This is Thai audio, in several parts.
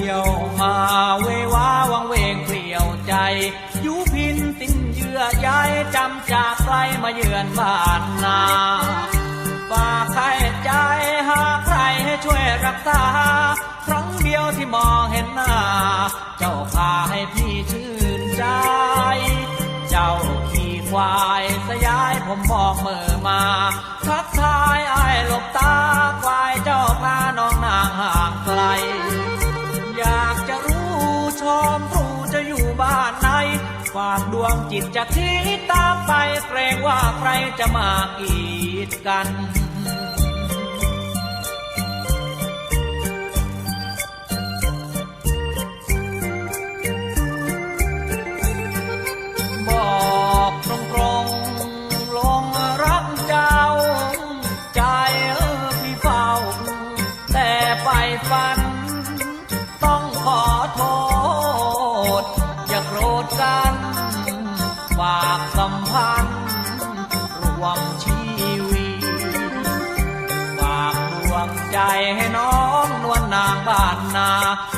ที่ยวมาเววาวังเวงเปลี่ยวใจยูพินตินเยื่อใยจำจากไกลมาเยือนบ้านนาฝากใครใจหาใครให้ช่วยรักษา ครั้งเดียวที่มองเห็นหน้า เจ้าพาให้พี่ชื่นใจ เจ้าขี่ควายสยายผมมองเมื่อมา ทักทายไอ้หลบตาควายเจ้าพา ฝากดวงจิตจะคิดตามไปเกรงว่าใครจะมากีดกัน ให้น้องนวลนางบ้านนา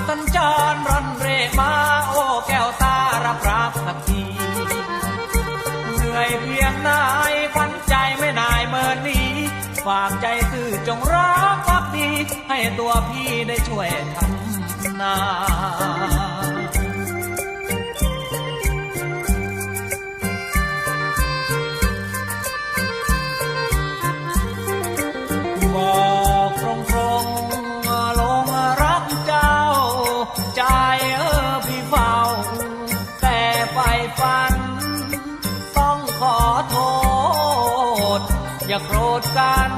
สัญจรร่อนเร่มาโอ้แก้วตารับรักสักทีเหนื่อยเพียงนายขวัญใจไม่นายเมินนี้ฝากใจซื่อจงรักพักดี ให้ตัวพี่ได้ช่วยทำนา ต้องขอโทษ อย่าโกรธกัน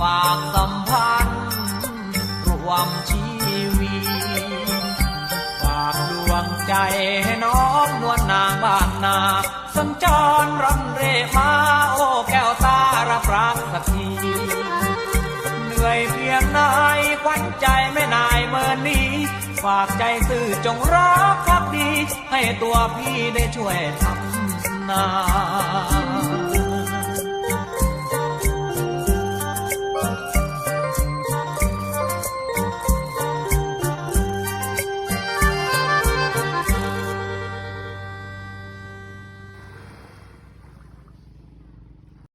ฝากสัมพันธ์รวมชีวิตฝากดวงใจให้น้องนวลนางบ้านนาสัญจรร่อนเร่มาโอ้แก้วตารับรักสักทีเหนื่อยเพียงนายขวัญใจไม่นายเมินนี้ ฝากใจซื่อจงรัก ตัวพี่ได้ช่วยทำนา